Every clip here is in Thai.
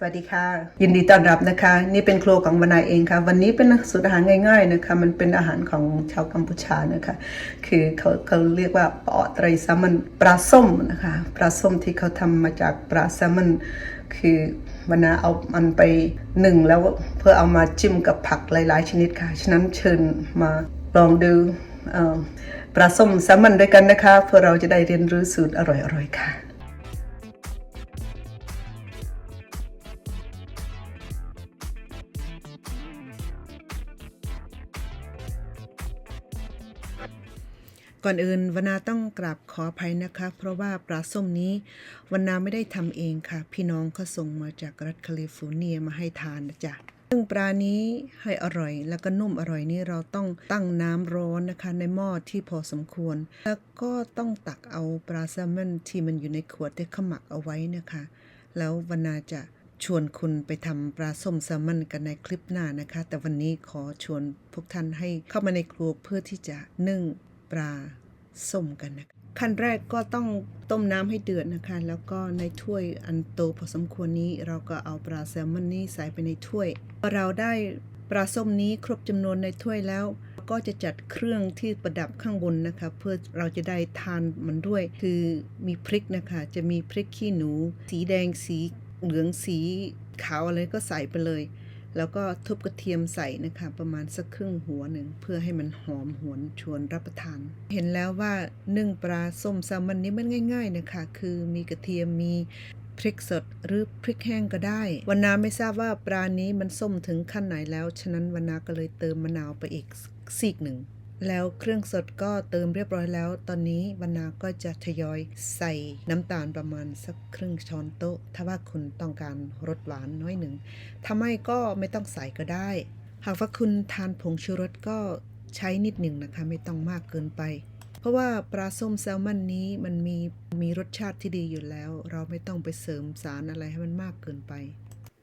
สวัสดีค่ะ ยินดีต้อนรับนะคะ นี่เป็นครัวของวนาเองค่ะ วันนี้เป็นสูตรอาหารง่าย ๆนะคะ มันเป็นอาหารของชาวกัมพูชานะคะ คือเขาเขาเรียกว่าปอไตรแซลมอนปลาส้มนะคะปลาส้มที่เขาทำมาจากปลาแซลมอนคือวนาเอามันไปหนึ่งแล้วเพื่อเอามาจิ้มกับผักหลาย ๆ ชนิดค่ะ ฉะนั้นเชิญมาลองดูปลาส้มแซลมอนด้วยกันนะคะ เพื่อเราจะได้เรียนรู้สูตรอร่อยๆค่ะ ก่อนอื่นวนาต้องกราบขออภัยนะคะ เพราะว่าปลาส้มนี้วนาไม่ได้ทำเองค่ะ พี่น้องเขาส่งมาจากรัฐแคลิฟอร์เนียมาให้ทานนะจ๊ะซึ่งปลานี้ให้อร่อย แล้วก็นุ่มอร่อยนี่เราต้องตั้งน้ำร้อนนะคะ ในหม้อที่พอสมควร แล้วก็ต้องตักเอาปลาแซลมอนที่มันอยู่ในขวดที่เขาหมักเอาไว้นะคะ แล้ววนาจะชวนคุณไปทำปลาส้มแซลมอนกันในคลิปหน้านะคะ แต่วันนี้ขอชวนพวกท่านให้เข้ามาในครัวเพื่อที่จะนึ่ง ปลาส้มกันนะขั้นแรกก็ต้องต้มน้ำให้เดือดนะคะ แล้วก็ในถ้วยอันโตพอสมควรนี้ เราก็เอาปลาแซลมอนนี้ใส่ไปในถ้วยพอเราได้ปลาส้มนี้ครบจำนวนในถ้วยแล้ว ก็จะจัดเครื่องที่ประดับข้างบนนะคะ เพื่อเราจะได้ทานมันด้วย คือมีพริกนะคะ จะมีพริกขี้หนู สีแดงสีเหลืองสีขาวอะไรก็ใส่ไปเลย แล้วก็ทุบกระเทียมใส่นะคะประมาณสักครึ่งหัวหนึ่ง เพื่อให้มันหอมหวนชวนรับประทาน เห็นแล้วว่านึ่งปลาส้มแซลมอนนี้มันง่าย ๆนะคะ คือมีกระเทียมมีพริกสดหรือพริกแห้งก็ได้ วันนาไม่ทราบว่าปลานี้มันส้มถึงขั้นไหนแล้ว ฉะนั้นวันนาก็เลยเติมมะนาวไปอีกซีกหนึ่ง แล้วเครื่องสดก็เติมเรียบร้อยแล้ว ตอนนี้วรรณาก็จะทยอยใส่น้ำตาลประมาณสักครึ่งช้อนโต๊ะ ถ้าว่าคุณต้องการรสหวานน้อยหนึ่งถ้าไม่ก็ไม่ต้องใส่ก็ได้ หากว่าคุณทานผงชูรสก็ใช้นิดหนึ่งนะคะ ไม่ต้องมากเกินไป เพราะว่าปลาส้มแซลมอนนี้มันมีมีรสชาติที่ดีอยู่แล้ว เราไม่ต้องไปเสริมสารอะไรให้มันมากเกินไป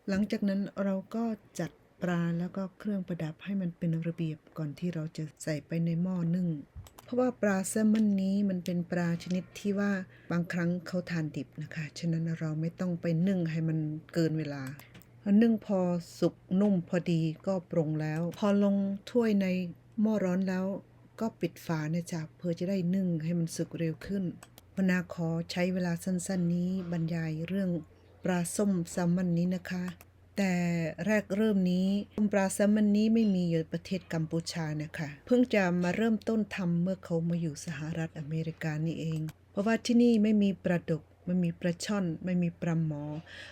หลังจากนั้นเราก็จัด ปลาแล้วก็เครื่องประดับให้มันเป็นระเบียบก่อนที่เราจะใส่ไปในหม้อนึ่ง เพราะว่าปลาแซลมอนนี้มันเป็นปลาชนิดที่ว่าบางครั้งเขาทานดิบนะคะ ฉะนั้นเราไม่ต้องไปนึ่งให้มันเกินเวลานึ่งพอสุกนุ่มพอดีก็ปรุงแล้ว พอลงถ้วยในหม้อร้อนแล้วก็ปิดฝานะจ๊ะเพื่อจะได้นึ่งให้มันสุกเร็วขึ้นวนาขอใช้เวลาสั้นๆนี้บรรยายเรื่องปลาส้มแซลมอนนี้นะคะ แต่แรกเริ่มนี้ปลาแซลมอนนี้ไม่มีอยู่ประเทศกัมพูชานะคะ เพิ่งจะมาเริ่มต้นทำเมื่อเขามาอยู่สหรัฐอเมริกานี่เอง เพราะว่าที่นี่ไม่มีปลาดุกไม่มีปลาช่อน ไม่มีปลาหมอ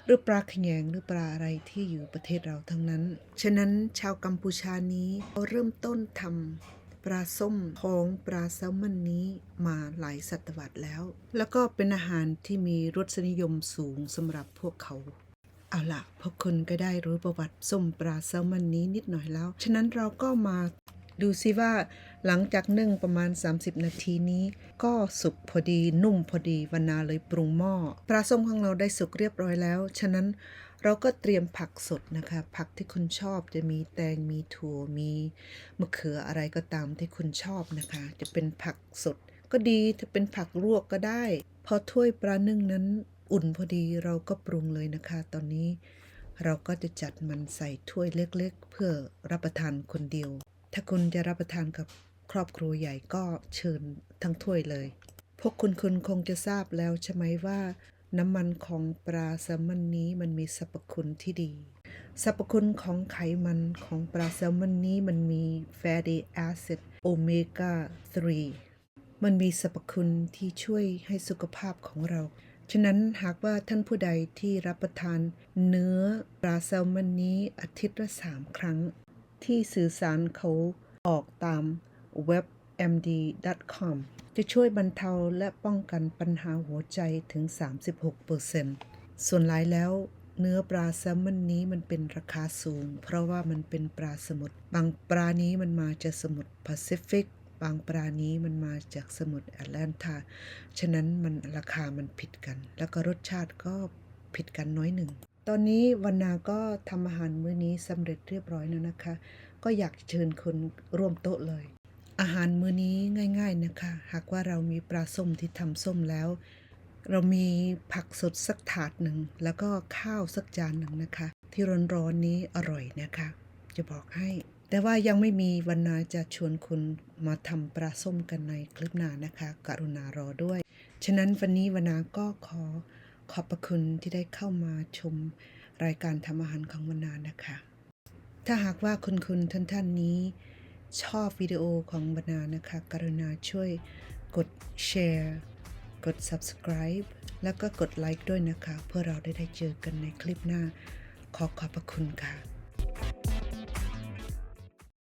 หรือปลาขยงหรือปลาอะไรที่อยู่ประเทศเราทั้งนั้น ฉะนั้นชาวกัมพูชานี้เขาเริ่มต้นทำปลาส้มของปลาแซลมอนนี้มาหลายศตวรรษแล้ว แล้วก็เป็นอาหารที่มีรสนิยมสูงสำหรับพวกเขา เอาละพวกคุณก็ได้รู้ประวัติส้มปลาแซลมอนนี้นิดหน่อยแล้ว ฉะนั้นเราก็มาดูซิว่าหลังจากนึ่งประมาณ 30 นาทีนี้ ก็สุกพอดีนุ่มพอดีวันาเลยปรุงหม้อปลาส้มของเราได้สุกเรียบร้อยแล้ว ฉะนั้นเราก็เตรียมผักสดนะคะ ผักที่คุณชอบจะมีแตงมีถั่วมีมะเขืออะไรก็ตามที่คุณชอบนะคะ จะเป็นผักสดก็ดีถ้าเป็นผักลวกก็ได้ พอถ้วยปลานึ่งนั้น อุ่นพอดีเราก็ปรุงเลยนะคะ ตอนนี้เราก็จะจัดมันใส่ถ้วยเล็กๆ เพื่อรับประทานคนเดียว ถ้าคุณจะรับประทานกับครอบครัวใหญ่ก็เชิญทั้งถ้วยเลย พวกคุณคุณคงจะทราบแล้วใช่ไหมว่า น้ำมันของปลาแซลมอนนี้มันมีสรรพคุณที่ดี สรรพคุณของไขมันของปลาแซลมอนนี้มันมี fatty acid omega 3 มันมีสรรพคุณที่ช่วยให้สุขภาพของเรา ฉะนั้นหากว่าท่านผู้ใดที่รับประทานเนื้อปลาแซลมอนนี้อาทิตย์ละสามครั้ง ที่สื่อสารเขาออกตาม webmd.com จะช่วยบรรเทาและป้องกันปัญหาหัวใจถึง 36%ส่วนหลายแล้วเนื้อปลาแซลมอนนี้มันเป็นราคาสูง เพราะว่ามันเป็นปลาสมุทรบางปลานี้มันมาจากสมุทรแปซิฟิก บางปลานี้มันมาจากสมุทรแอตแลนตา ฉะนั้นมันราคามันผิดกัน แล้วก็รสชาติก็ผิดกันน้อยหนึ่ง ตอนนี้วันนาก็ทำอาหารมื้อนี้สำเร็จเรียบร้อยแล้วนะคะ ก็อยากเชิญคนร่วมโต๊ะเลย อาหารมื้อนี้ง่าย ๆนะคะ หากว่าเรามีปลาส้มที่ทำส้มแล้ว เรามีผักสดสักถาดหนึ่ง แล้วก็ข้าวสักจานหนึ่งนะคะ ที่ร้อนๆนี้อร่อยนะคะ จะบอกให้ แต่ว่ายังไม่มีวันนาจะชวนคุณมาทำปลาส้มกันในคลิปหน้านะคะ กรุณารอด้วย ฉะนั้นวันนี้วนาก็ขอขอบพระคุณที่ได้เข้ามาชมรายการทำอาหารของวนานะคะ ถ้าหากว่าคุณคุณท่านท่านนี้ ชอบวิดีโอของวนานะคะ กรุณาช่วยกดแชร์กด subscribe แล้วก็กดไลค์ด้วยนะคะ เพื่อเราได้ได้เจอกันในคลิปหน้า ขอขอบพระคุณค่ะ